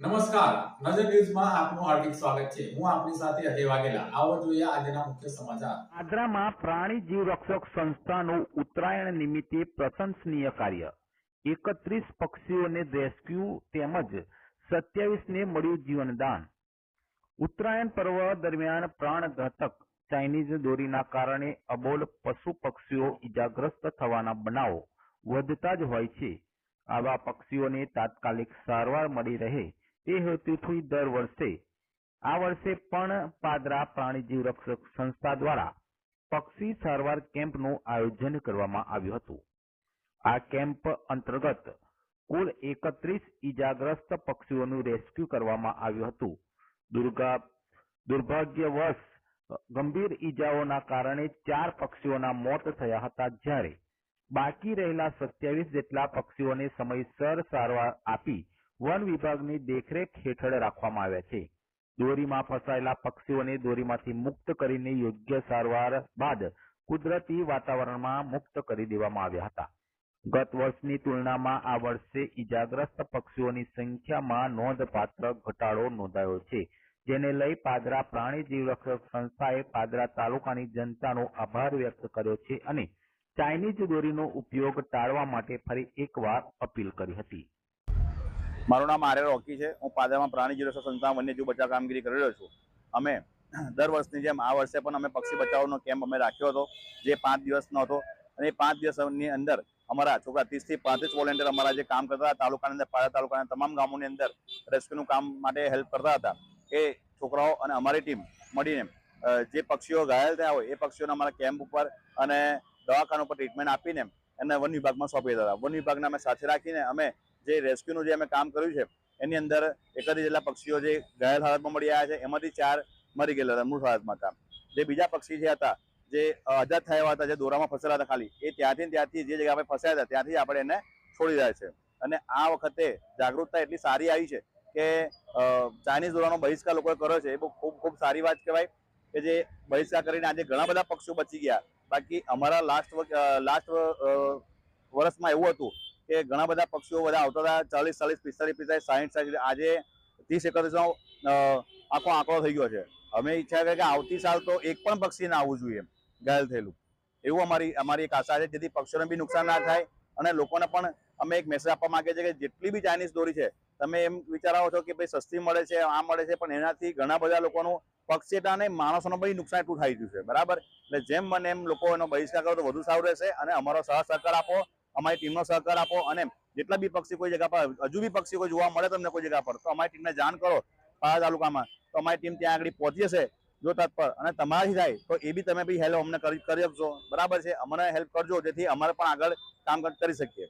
નમસ્કાર. નજર ન્યૂઝમાં આપનું હાર્દિક સ્વાગત છે. હું આપની સાથે અજય વાઘેલા. આવો જોઈએ આજના મુખ્ય સમાચાર. આદ્રામાં પ્રાણી જીવ રક્ષક સંસ્થાનું ઉત્તરાયણ નિમિત્તે પ્રશંસનીય કાર્ય. એકત્રીસ પક્ષીઓને રેસ્ક્યુ તેમજ સત્યાવીસને મળ્યું જીવનદાન. ઉત્તરાયણ પર્વ દરમિયાન પ્રાણઘાતક ચાઇનીઝ દોરીના કારણે અબોલ પશુ પક્ષીઓ ઇજાગ્રસ્ત થવાના બનાવો વધતા જ હોય છે. આવા પક્ષીઓને તાત્કાલિક સારવાર મળી રહે તે હેતુથી દર વર્ષે, આ વર્ષે પણ પાદરા પ્રાણીજીવ રક્ષક સંસ્થા દ્વારા પક્ષી સારવાર કેમ્પનું આયોજન કરવામાં આવ્યું હતું. આ કેમ્પ અંતર્ગત કુલ એકત્રીસ ઈજાગ્રસ્ત પક્ષીઓનું રેસ્ક્યુ કરવામાં આવ્યું હતું. દુર્ગા, દુર્ભાગ્યવશ, ગંભીર ઈજાઓના કારણે ચાર પક્ષીઓના મોત થયા હતા જ્યારે બાકી રહેલા સત્યાવીસ જેટલા પક્ષીઓને સમયસર સારવાર આપી વન વિભાગની દેખરેખ હેઠળ રાખવામાં આવ્યા છે. દોરીમાં ફસાયેલા પક્ષીઓને દોરીમાંથી મુક્ત કરીને યોગ્ય સારવાર બાદ કુદરતી વાતાવરણમાં મુક્ત કરી દેવામાં આવ્યા હતા. ગત વર્ષની તુલનામાં આ વર્ષે ઈજાગ્રસ્ત પક્ષીઓની સંખ્યામાં નોંધપાત્ર ઘટાડો નોંધાયો છે, જેને લઈ પાદરા પ્રાણી જીવરક્ષક સંસ્થાએ પાદરા તાલુકાની જનતાનો આભાર વ્યક્ત કર્યો છે અને ચાઇનીઝ દોરીનો ઉપયોગ ટાળવા માટે ફરી એકવાર અપીલ કરી હતી. મારું નામ આર્ય રોકી છે. હું પાદરામાં પ્રાણી જીરો સંસ્થા વન્યજીવ બચાવ કામગીરી કરી રહ્યો છું. અમે દર વર્ષની જેમ આ વર્ષે પણ અમે પક્ષી બચાવનો કેમ્પ અમે રાખ્યો હતો, જે પાંચ દિવસનો હતો. અને એ પાંચ દિવસની અંદર અમારા છોકરા ત્રીસથી પાંત્રીસ વોલેન્ટિયર અમારા જે કામ કરતા હતા, તાલુકાની અંદર, પાડા તાલુકાના તમામ ગામોની અંદર રેસ્ક્યુનું કામ માટે હેલ્પ કરતા હતા. એ છોકરાઓ અને અમારી ટીમ મળીને જે પક્ષીઓ ઘાયલ થયા હોય, એ પક્ષીઓને અમારા કેમ્પ ઉપર અને દવાખાના ઉપર ટ્રીટમેન્ટ આપીને એને વન વિભાગમાં સોંપી દીધા હતા. વન વિભાગને અમે સાથે રાખીને અમે જે રેસ્ક્યુનું જે અમે કામ કર્યું છે, એની અંદર એકત્રીસ જેટલા પક્ષીઓ જે ઘાયલ હાલતમાં મળી આવ્યા છે, એમાંથી ચાર મરી ગયેલા હતા મૃત હાલતમાં હતા. જે બીજા પક્ષી જે હતા, જે આઝાદ થયા હતા, જે દોરામાં ફસેલા હતા ખાલી, એ ત્યાંથી ત્યાંથી જે જગ્યા આપણે ફસાયા હતા, ત્યાંથી આપણે એને છોડી રહ્યા છે. અને આ વખતે જાગૃતતા એટલી સારી આવી છે કે ચાઇનીઝ દોરાનો બહિષ્કાર લોકોએ કર્યો છે. એ ખૂબ ખૂબ સારી વાત કહેવાય કે જે બહિષ્કાર કરીને આજે ઘણા બધા પક્ષીઓ બચી ગયા. બાકી અમારા લાસ્ટ લાસ્ટ વર્ષમાં એવું હતું કે ઘણા બધા પક્ષીઓ બધા આવતા હતા, ચાલીસ ચાલીસ, પિસ્તાલીસ પિસ્તાલીસ, સાહીઠ સાહીઠ આજે ત્રીસ એકત્રીસનો આખો આંકડો થઈ ગયો છે. અમે ઈચ્છા કરીએ કે આવતી સાલ તો એક પણ પક્ષી ના આવવું જોઈએ, ઘાયલ થયેલું. એવું અમારી અમારી એક આશા છે, જેથી પક્ષીઓને બી નુકસાન ના થાય અને લોકોને પણ અમે એક મેસેજ આપવા માંગીએ છીએ કે જેટલી બી ચાઇનીઝ દોરી છે, તમે એમ વિચારાવો છો કે ભાઈ સસ્તી મળે છે, આ મળે છે, પણ એનાથી ઘણા બધા લોકોનું પક્ષી એટલા અને માણસોનું બી નુકસાન એટલું થઈ ગયું છે. બરાબર? એટલે જેમ મને એમ લોકો એનો બહિષ્કાર કરો તો વધુ સારું રહેશે અને અમારો સહ સહકાર આપો, અમારી ટીમનો સહકાર આપો અને જેટલા બી પક્ષી કોઈ જગ્યા પર, હજુ બી પક્ષી કોઈ જોવા મળે તમને કોઈ જગ્યા પર. તો અમારી ટીમને જાણ કરો પાડા તાલુકામાં. તો અમારી ટીમ ત્યાં આગળ પહોંચી જશે જો તત્પર અને તમારાથી થાય તો એ બી તમે બી હેલ્પ અમને કરી આપજો. બરાબર છે. અમને હેલ્પ કરજો જેથી અમારે પણ આગળ કામ કરી શકીએ.